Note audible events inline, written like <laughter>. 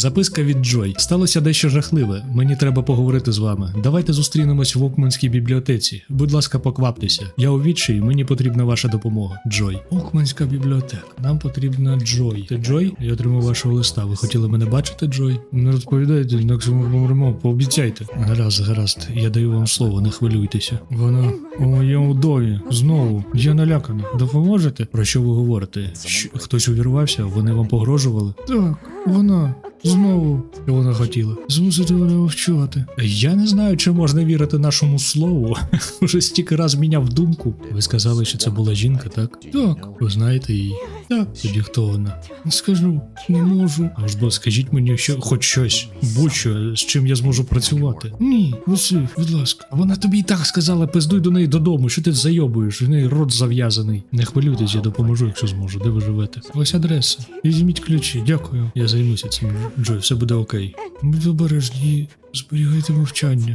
Записка від Джой. Сталося дещо жахливе. Мені треба поговорити з вами. Давайте зустрінемось в Окманській бібліотеці. Будь ласка, покваптеся. Я у відчаї, мені потрібна ваша допомога. Джой. Окманська бібліотека. Нам потрібна Джой. Ти Джой? Я отримав вашого листа. Ви хотіли мене бачити, Джой? Не розповідайте, інакше помремо. Пообіцяйте. Гаразд, гаразд. Я даю вам слово, не хвилюйтеся. Вона у моєму домі. Знову. Я налякана. Допоможете? Про що ви говорите? Що, хтось увірвався? Вони вам погрожували? Так, вона. Знову, вона хотіла. Змусити мене мовчати. Я не знаю, чи можна вірити нашому слову. <laughs> Уже стільки раз міняв думку. Ви сказали, що це була жінка, так? Так. Ви знаєте її? Так. Тоді хто вона? Не скажу, не можу. Аж бо скажіть мені, що хоч щось, будь-що, з чим я зможу працювати. Ні, Василь, будь ласка. Вона тобі і так сказала, пиздуй до неї додому, що ти зайобуєш, в неї рот зав'язаний. Не хвилюйтесь, я допоможу, якщо зможу. Де ви живете? Ось адреса. Візьміть ключі, дякую. Я займуся цим. Джой, все буде окей. Будь обережні, зберігайте мовчання.